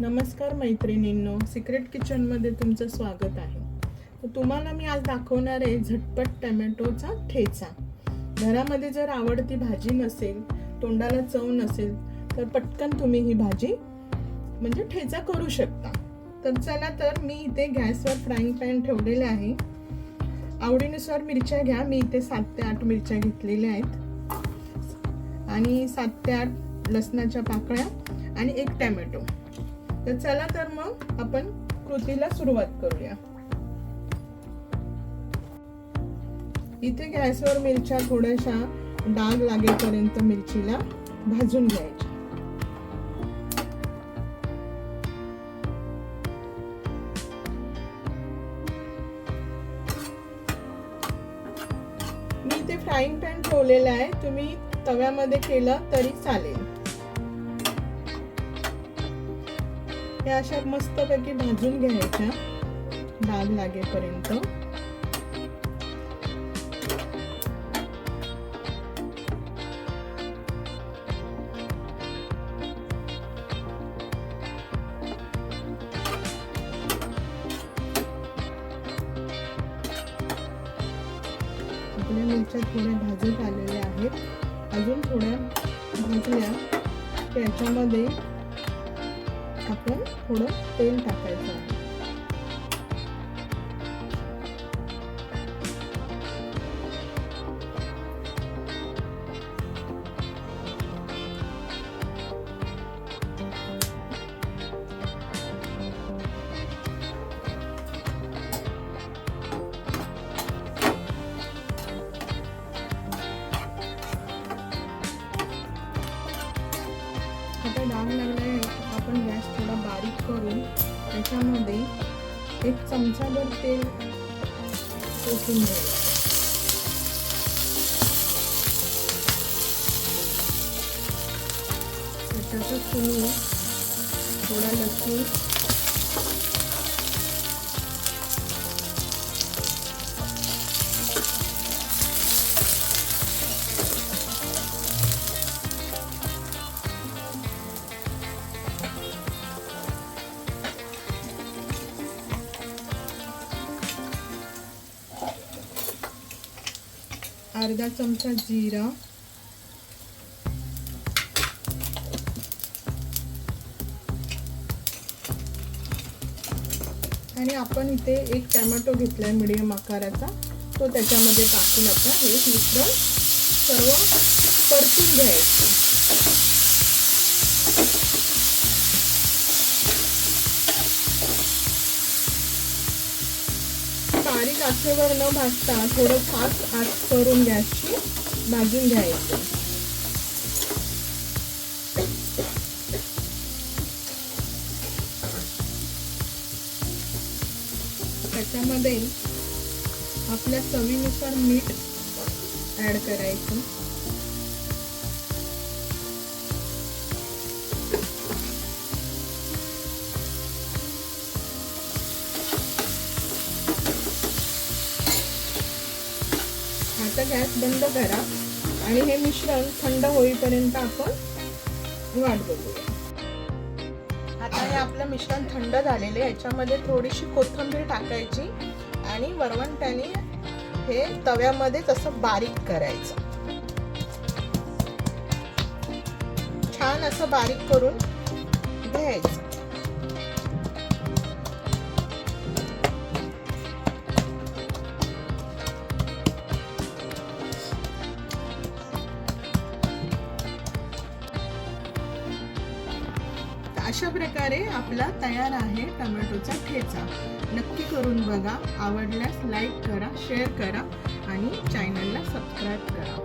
नमस्कार मैत्रिणींनो सिक्रेट किचनमध्ये तुमचं स्वागत आहे. तर तुम्हाला मी आज दाखवणार आहे झटपट टमॅटोचा ठेचा. घरामध्ये जर आवडती भाजी नसेल तोंडाला चव नसेल तर पटकन तुम्ही ही भाजी म्हणजे ठेचा करू शकता. तर चला तर मी इथे गॅसवर फ्राईंग पॅन ठेवलेले आहे. आवडीनुसार मिरच्या घ्या. मी इथे सात ते आठ मिरच्या घेतलेल्या आहेत. आणि सात ते आठ लसणाच्या पाकळ्या आणि एक टॅमॅटो. तर चला तर मग आपण कृतीला सुरुवात करूया. इथे गॅसवर मिरच्या थोड्याशा डाग लागेपर्यंत मिरचीला भाजून घ्यायची. मी इथे फ्राईंग पॅन ठेवलेला आहे. तुम्ही तव्यामध्ये केलं तरी चालेल. हे अशा मस्तपैकी भाजून घ्यायच्या. डाग लागेपर्यंत. आपल्या मिरच्या थोड्या भाजत आलेल्या आहेत. अजून थोड्या भाजल्या त्याच्यामध्ये आपण थोडं तेल टाकायचं आहे. आता डाग लागलाय आपण गॅस थोडा बारीक करून त्याच्यामध्ये एक चमचाभर तेल ओतून घ्यायचं? त्याच्यातच तुम्ही थोडा लसूण अर्धा चमचा जिरा. आणि आपण इथे एक टॅमॅटो घेतलाय मिडियम आकाराचा. तो त्याच्यामध्ये टाकून आता हे मिश्रण सर्व परतून घ्यायचं. आचेवर न भाजता थोडं फास्ट आत करून गॅसची भाजून घ्यायचं. त्याच्यामध्ये आपल्या चवीनुसार मीठ ॲड करायचं. गॅस बंद करा आणि हे मिश्रण थंड होईपर्यंत आपण वाट बघूया. आता हे आपलं मिश्रण थंड झालेले याच्यामध्ये थोडीशी कोथिंबीर टाकायची आणि वरवंट्याने हे तव्यामध्ये तसं बारीक करायचं. छान असं बारीक करून घ्यायचं. अशा प्रकारे आपला तयार आहे टमॅटोचा ठेचा. नक्की करून बघा. आवडल्यास लाईक करा शेअर करा आणि चॅनलला सबस्क्राईब करा.